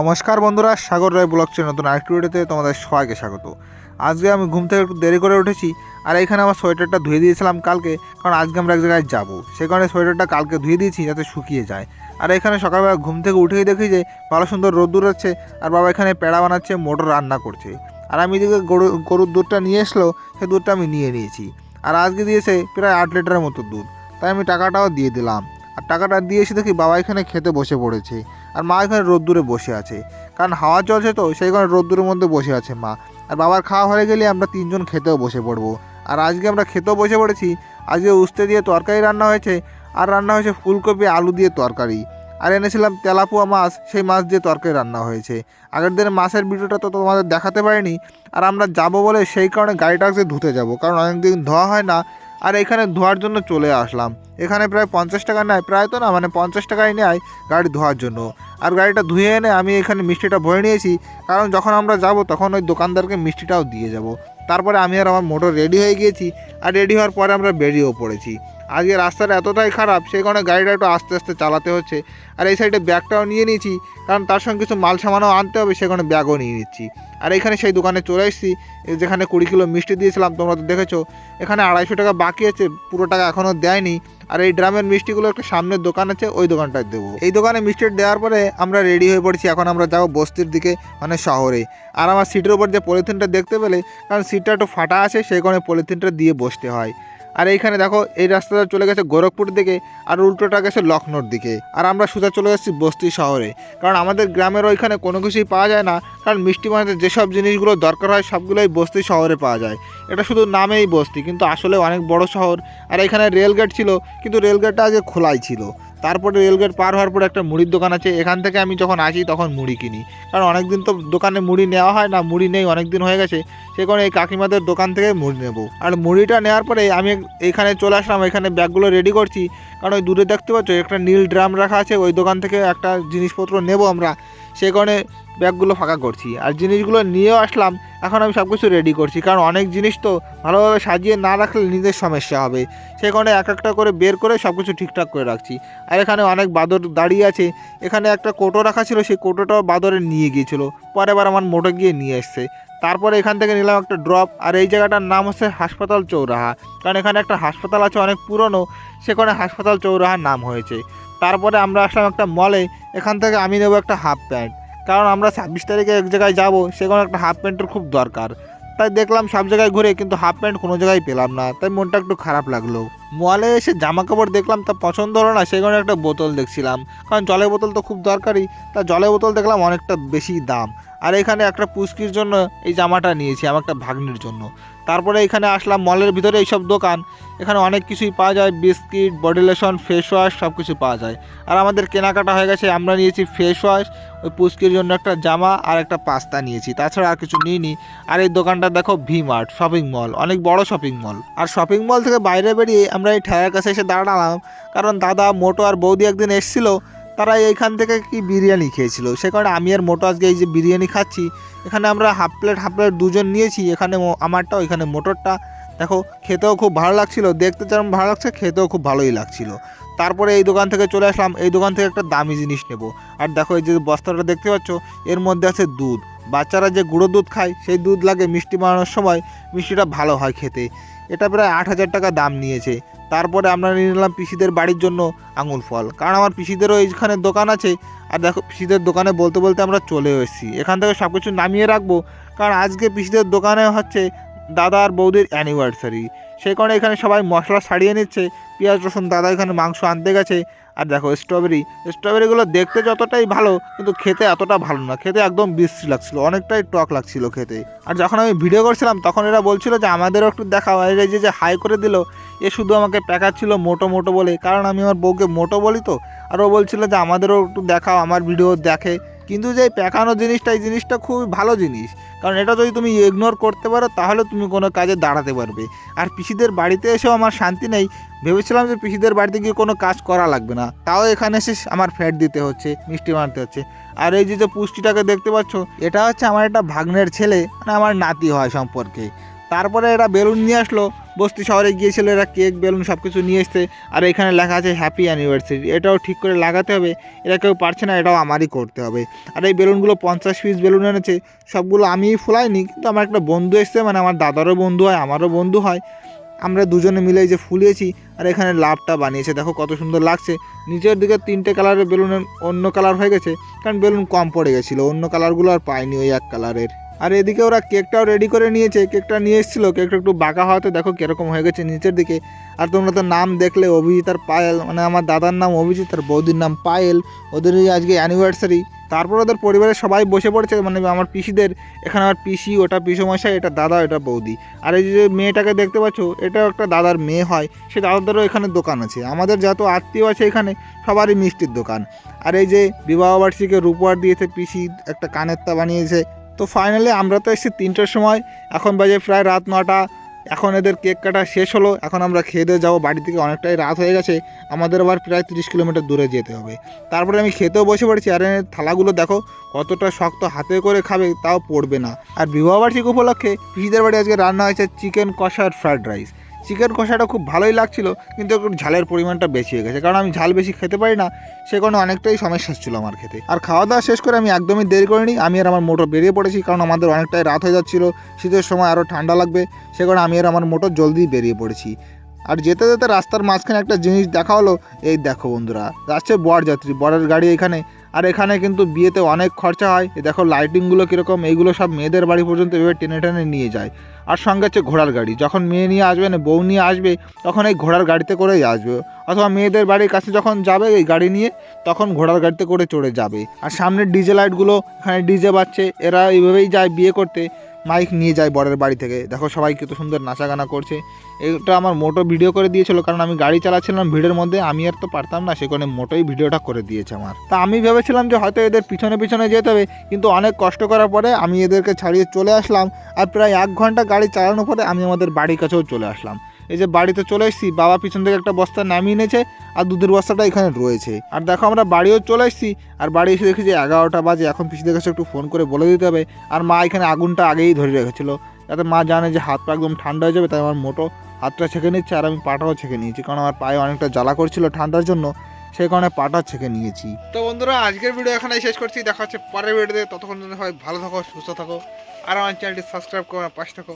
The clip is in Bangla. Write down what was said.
নমস্কার বন্ধুরা, সাগর রায় ব্লগচের নতুন আরেকটি ভিডিওতে তোমাদের সবাইকে স্বাগত। আজকে আমি ঘুম থেকে একটু দেরি করে উঠেছি আর এখানে আমার সোয়েটারটা ধুয়ে দিয়েছিলাম কালকে, কারণ আজকে আমরা এক জায়গায় যাব। সেই কারণে সোয়েটারটা কালকে ধুয়ে দিয়েছি যাতে শুকিয়ে যায়। আর এখানে সকালবেলা ঘুম থেকে উঠেই দেখি যে, ভালো সুন্দর রোদ্দুর হচ্ছে আর বাবা এখানে পেড়া বানাচ্ছে, মোটর রান্না করছে। আর আমি এদিকে গরু, গরুর দুধটা নিয়ে এসলো সেই দুধটা আমি নিয়ে নিয়েছি। আর আজকে দিয়েছে প্রায় আট লিটারের মতো দুধ। তাই আমি টাকাটাও দিয়ে দিলাম। আর টাকাটা দিয়ে এসে দেখি বাবা এখানে খেতে বসে পড়েছে। আর মা এখানে রোদ্দুরে বসে আছে। কারণ হাওয়া চলছে তো, সেই কারণে রোদ্দুরের মধ্যে বসে আছে মা। আর বাবার খাওয়া হয়ে গেলে আমরা তিনজন খেতেও বসে পড়ব। আর আজকে আমরা খেতেও বসে পড়েছি। আজকে উস্তে দিয়ে তরকারি রান্না হয়েছে। আর রান্না হয়েছে ফুলকপি, আলু দিয়ে তরকারি। আর এনেছিলাম তেলাপুয়া মাছ, সেই মাছ দিয়ে তরকারি রান্না হয়েছে। আগের দিনের মাছের ভিডিওটা তো তোমাদের দেখাতে পারিনি। আর আমরা যাব বলে সেই কারণে গাড়িটা আজকে ধুতে যাব। কারণ অনেকদিন ধোয়া হয় না। আর এখানে ধোয়ার জন্য চলে আসলাম। এখানে প্রায় পঞ্চাশ টাকা নেয়। প্রায় তো না মানে পঞ্চাশ টাকাই নেয় গাড়ি ধোয়ার জন্য। আর গাড়িটা ধুয়ে এনে আমি এখানে মিষ্টিটা ভরে নিয়েছি। কারণ যখন আমরা যাব, তখন ওই দোকানদারকে মিষ্টিটাও দিয়ে যাব। তারপরে আমি আর আমার মোটর রেডি হয়ে গিয়েছি। আর রেডি হওয়ার পরে আমরা বেরিয়েও পড়েছি। আজকে রাস্তাটা এতটাই খারাপ, সেই কারণে গাড়িটা একটু আস্তে আস্তে চালাতে হচ্ছে। আর এই সাইডে ব্যাগটাও নিয়ে নিয়েছি, কারণ তার সঙ্গে কিছু মাল সামানও আনতে হবে সেখানে ব্যাগও নিয়ে নিচ্ছি। আর এখানে সেই দোকানে চলে এসেছি যেখানে কুড়ি কিলো মিষ্টি দিয়েছিলাম, তোমরা তো দেখেছ। এখানে আড়াইশো টাকা বাকি আছে, পুরো টাকা এখনও দেয়নি। আর এই ড্রামের মিষ্টিগুলো একটা সামনের দোকান আছে, ওই দোকানটায় দেবো। এই দোকানে মিষ্টি দেওয়ার পরে আমরা রেডি হয়ে পড়েছি, এখন আমরা যাব বস্তির দিকে মানে শহরে। আর আমার সিটের উপর যে পলিথিনটা দেখতে পেলে, কারণ সিটটা একটু ফাটা আছে, সেই কারণে পলিথিনটা দিয়ে বসতে হয়। আর এইখানে দেখো, এই রাস্তাটা চলে গেছে গোরখপুর দিকে আর উল্টোটা গেছে লখনৌর দিকে। আর আমরা সোজা চলে যাচ্ছি বস্তি শহরে। কারণ আমাদের গ্রামের ওইখানে কোনো কিছুই পাওয়া যায় না, কারণ মিষ্টি বানাতে যেসব জিনিসগুলো দরকার হয় সবগুলোই বস্তি শহরে পাওয়া যায়। এটা শুধু নামেই বস্তি, কিন্তু আসলে অনেক বড় শহর। আর এখানে রেলগেট ছিল, কিন্তু রেলগেটটা আগে খোলাই ছিল। তারপরে রেলগেট পার হওয়ার পরে একটা মুড়ির দোকান আছে, এখান থেকে আমি যখন আসি তখন মুড়ি কিনি। কারণ অনেক দিন তো দোকানে মুড়ি নেওয়া হয় না, মুড়ি নেই অনেক দিন হয়ে গেছে। সে কারণে এই কাকিমাদের দোকান থেকে মুড়ি নেব। আর মুড়িটা নেওয়ার পরে আমি এখানে চলে আসলাম, এখানে ব্যাগগুলো রেডি করছি। কারণ ওই দূরে দেখতে পাচ্ছ, একটা নীল ড্রাম রাখা আছে, ওই দোকান থেকে একটা জিনিসপত্র নেব আমরা। সেই কারণে ব্যাগগুলো ফাঁকা করছি। আর জিনিসগুলো নিয়েও আসলাম, এখন আমি সব কিছু রেডি করছি। কারণ অনেক জিনিস তো ভালোভাবে সাজিয়ে না রাখলে নিজের সমস্যা হবে। সেই কারণে এক একটা করে বের করে সব কিছু ঠিকঠাক করে রাখছি। আর এখানে অনেক বাদর দাঁড়িয়ে আছে। এখানে একটা কোটো রাখা ছিল, সেই কোটোটাও বাদরে নিয়ে গিয়েছিল। পরে আবার আমার মোটর গিয়ে নিয়ে এসছে। তারপরে এখান থেকে নিলাম একটা ড্রপ। আর এই জায়গাটার নাম হচ্ছে হাসপাতাল চৌরাহা। কারণ এখানে একটা হাসপাতাল আছে অনেক পুরনো সেখানে হাসপাতাল চৌরাহার নাম হয়েছে। তারপরে আমরা আসলাম একটা মলে এখান থেকে আমি নেব একটা হাফ প্যান্ট কারণ আমরা ছাব্বিশ তারিখে এক জায়গায় যাব, সেখানে একটা হাফ প্যান্টের খুব দরকার। তাই দেখলাম সব জায়গায় ঘুরে কিন্তু হাফ প্যান্ট কোনো জায়গায় পেলাম না, তাই মনটা একটু খারাপ লাগল। মলে এসে জামা কাপড় দেখলাম, তা পছন্দ হলো না, সেখানে একটা বোতল দেখছিলাম। কারণ জলের বোতল তো খুব দরকারি তা জলের বোতল দেখলাম অনেকটা বেশি দাম। আর এখানে একটা পুস্কির জন্য এই জামাটা নিয়েছি, আমার একটা ভাগ্নির জন্য। তারপরে এখানে আসলাম, মলের ভিতরে এইসব দোকান, এখানে অনেক কিছুই পাওয়া যায়, biscuit body lotion face wash সব কিছু পাওয়া যায়। আর আমাদের কেনাকাটা হয়ে গেছে, আমরা নিয়েছি ফেস ওয়াশ ওই পুস্কির জন্য একটা জামা আর একটা পাস্তা নিয়েছি। তাছাড়া আর কিছু নিইনি। আর এই দোকানটা দেখো ভি মার্ট শপিং মল, অনেক বড় শপিং মল। আর শপিং মল থেকে বাইরে বেরিয়ে আমরা এই ঠেলার কাছে এসে দাঁড়ালাম। কারণ দাদা, মোটো আর বৌদি একদিন এসেছিল। তারা এইখান থেকে কি বিরিয়ানি খেয়েছিল? সে কারণে আমি আর মোটো আজকে এই যে বিরিয়ানি খাচ্ছি, এখানে আমরা হাফ প্লেট হাফ প্লেট দুজন নিয়েছি। এখানে আমারটা ওইখানে মোটরটা। দেখো, খেতেও খুব ভালো লাগছিল। দেখতে যেমন ভালো লাগছে, খেতেও খুব ভালোই লাগছিল। তারপরে এই দোকান থেকে চলে আসলাম, এই দোকান থেকে একটা দামি জিনিস নেব। আর দেখো এই যে বস্তাটা দেখতে পাচ্ছ, এর মধ্যে আছে দুধ। বাচ্চারা যে গুঁড়ো দুধ খায়, সেই দুধ লাগে মিষ্টি বানানোর সময় মিষ্টিটা ভালো হয় খেতে। এটা প্রায় আট হাজার টাকা দাম নিয়েছে। তারপরে আমরা নিয়ে নিলাম পিসিদের বাড়ির জন্য আঙুল ফল। কারণ আমার পিসিদেরও এইখানে দোকান আছে। আর দেখো, পিসিদের দোকানে বলতে বলতে আমরা চলে এসেছি। এখান থেকে সব কিছু নামিয়ে রাখব। কারণ আজকে পিসিদের দোকানে হচ্ছে দাদা আর বৌদির অ্যানিভার্সারি সেই কারণে এখানে সবাই মশলা ছাড়িয়ে নিচ্ছে। পেঁয়াজ, রসুন, দাদা এখানে মাংস আনতে গেছে। আর দেখো স্ট্রবেরি স্ট্রবেরিগুলো দেখতে যতটাই ভালো, কিন্তু খেতে এতটা ভালো না। খেতে একদম বিশ্রী লাগছিল, অনেকটাই টক লাগছিল খেতে। আর যখন আমি ভিডিও করছিলাম, তখন এরা বলছিল যে, আমাদেরও একটু আর এই যে যে হাই করে দিল, এ শুধু আমাকে প্যাকাচ্ছিল মোটো মোটো বলে। কারণ আমি আমার বউকে মোটো বলি তো, আর ও বলছিল যে, আমাদেরও একটু দেখাও, আমার ভিডিও দেখে। কিন্তু যে এই প্যাকানো জিনিসটা, এই জিনিসটা খুবই ভালো জিনিস। কারণ এটা যদি তুমি ইগনোর করতে পারো, তাহলে তুমি কোনো কাজে দাঁড়াতে পারবে। আর পিসিদের বাড়িতে এসেও আমার শান্তি নেই। ভেবেছিলাম যে পিসিদের বাড়িতে গিয়ে কোনো কাজ করা লাগবে না। তাও এখানে এসে আমার ফ্যাট দিতে হচ্ছে, মিষ্টি বানাতে হচ্ছে। আর এই যে যে পুষ্টিটাকে দেখতে পাচ্ছ, এটা হচ্ছে আমার একটা ভাগ্নের ছেলে মানে আমার নাতি হয় সম্পর্কে। তারপরে এটা বেলুন নিয়ে আসলো। বস্তি শহরে গিয়েছিল, এরা কেক, বেলুন সব কিছু নিয়ে এসছে। আর এখানে লেখা আছে হ্যাপি অ্যানিভার্সারি এটাও ঠিক করে লাগাতে হবে। এরা কেউ পারছে না, এটাও আমারই করতে হবে। আর এই বেলুনগুলো পঞ্চাশ পিস বেলুন এনেছে। সবগুলো আমিই ফুলাইনি, কিন্তু আমার একটা বন্ধু এসছে মানে আমার দাদারও বন্ধু হয়, আমারও বন্ধু হয়। আমরা দুজনে মিলে যে ফুলিয়েছি, আর এখানে লাভটা বানিয়েছে। দেখো কত সুন্দর লাগছে। নিচের দিকে তিনটে কালারের বেলুনের অন্য কালার হয়ে গেছে, কারণ বেলুন কম পড়ে গেছিল। অন্য কালারগুলো আর পাইনি ওই এক কালারের। আর এদিকে ওরা কেকটাও রেডি করে নিয়েছে। কেকটা নিয়ে এসেছিল, কেকটা একটু বাঁকা হওয়াতে দেখো কীরকম হয়ে গেছে নিচের দিকে। আর তোমরা তো নাম দেখলে, অভিজিৎ আর পায়েল মানে আমার দাদার নাম অভিজিৎ আর বৌদির নাম পায়েল। ওদের আজকে অ্যানিভার্সারি তারপর ওদের পরিবারের সবাই বসে পড়েছে মানে আমার পিসিদের। এখানে আমার পিসি, ওটা পিসমশাই, এটা দাদা, এটা বৌদি। আর এই যে মেয়েটাকে দেখতে পাচ্ছ, এটাও একটা দাদার মেয়ে হয়। সে দাদাদেরও এখানে দোকান আছে। আমাদের যত আত্মীয় আছে এখানে, সবারই মিষ্টির দোকান। আর এই যে বিবাহবার্ষিকী রূপহার দিয়েছে পিসি, একটা কানের তা বানিয়েছে। তো ফাইনালি আমরা তো এসেছি তিনটের সময়। এখন বাজে প্রায় রাত নটা। এখন এদের কেক কাটা শেষ হলো। এখন আমরা খেয়ে দিয়ে যাব। বাড়ি থেকে অনেকটাই রাত হয়ে গেছে। আমাদের আবার প্রায় তিরিশ কিলোমিটার দূরে যেতে হবে। তারপরে আমি খেতেও বসে পড়েছি। আর থালাগুলো দেখো, কতটা শক্ত হাতে করে খাবে, তাও পড়বে না। আর বিবাহবার্ষিক উপলক্ষে পিসিদের বাড়ি আজকে রান্না হয়েছে চিকেন কষা আর ফ্রায়েড রাইস চিকেন কষাটা খুব ভালোই লাগছিল, কিন্তু একটু ঝালের পরিমাণটা বেশি হয়ে গেছে। কারণ আমি ঝাল বেশি খেতে পারি না, সে কারণে অনেকটাই সমস্যা ছিল আমার খেতে। আর খাওয়া দাওয়া শেষ করে আমি একদমই দেরি করিনি, আমি আর আমার মোটর বেরিয়ে পড়েছি, কারণ আমাদের অনেকটাই রাত হয়ে যাচ্ছিল, শীতের সময় আরও ঠান্ডা লাগবে, সে কারণে আমি আর আমার মোটর জলদি বেরিয়ে পড়েছি। আর যেতে যেতে রাস্তার মাঝখানে একটা জিনিস দেখা হলো, এই দেখো বন্ধুরা, যাচ্ছে বর যাত্রী বরের গাড়ি এখানে আর এখানে কিন্তু বিয়েতে অনেক খরচা হয়। এই দেখো লাইটিংগুলো কীরকম, এইগুলো সব মেয়েদের বাড়ি পর্যন্ত এভাবে টেনে টেনে নিয়ে যায়। আর সঙ্গে হচ্ছে ঘোড়ার গাড়ি, যখন মেয়ে নিয়ে আসবে না, বউ নিয়ে আসবে, তখন এই ঘোড়ার গাড়িতে করেই আসবে। অথবা মেয়েদের বাড়ির কাছে যখন যাবে এই গাড়ি নিয়ে, তখন ঘোড়ার গাড়িতে করে চড়ে যাবে। আর সামনের ডিজে লাইটগুলো এখানে ডিজে বাজছে, এরা এইভাবেই যায় বিয়ে করতে। মাইক নিয়ে যায় বরের বাড়ি থেকে। দেখো সবাই কত সুন্দর নাচা গানা করছে। এটা আমার মোটো ভিডিও করে দিয়েছিল, কারণ আমি গাড়ি চালাচ্ছিলাম ভিড়ের মধ্যে, আমি আর তো পারতাম না, সে কারণে মোটোই ভিডিওটা করে দিয়েছে আমার। তা আমি ভেবেছিলাম যে হয়তো এদের পিছনে পিছনে যেতে হবে, কিন্তু অনেক কষ্ট করার পরে আমি এদেরকে ছাড়িয়ে চলে আসলাম। আর প্রায় এক ঘণ্টা গাড়ি চালানোর পরে আমি আমাদের বাড়ির কাছেও চলে আসলাম। এই যে বাড়িতে চলে এসেছি, বাবা পিছন থেকে একটা বস্তা নামিয়ে এনেছে আর দুধের বস্তাটা এখানে রয়েছে। আর দেখো আমরা বাড়িও চলে এসেছি, আর বাড়ি এসে দেখি যে এগারোটা বাজে, এখন পিসিদের কাছে একটু ফোন করে বলে দিতে হবে। আর মা এখানে আগুনটা আগেই ধরে রেখেছিল। যাতে মা জানে যে হাত পা একদম ঠান্ডা হয়ে যাবে, তাই আমার মোটো হাতটা ছেঁকে নিচ্ছে আর আমি পাটাও ছেঁকে নিয়েছি, কারণ আমার পায়ে অনেকটা জ্বালা করছিল ঠান্ডার জন্য, সেই কারণে পাটা ছেঁকে নিয়েছি। তো বন্ধুরা, আজকের ভিডিও এখানে শেষ করছি। দেখা হচ্ছে পরের ভিডিওতে ততক্ষণ সবাই ভালো থাকো, সুস্থ থাকো। আর আমার চ্যানেলটি সাবস্ক্রাইব করো পাশে থাকো।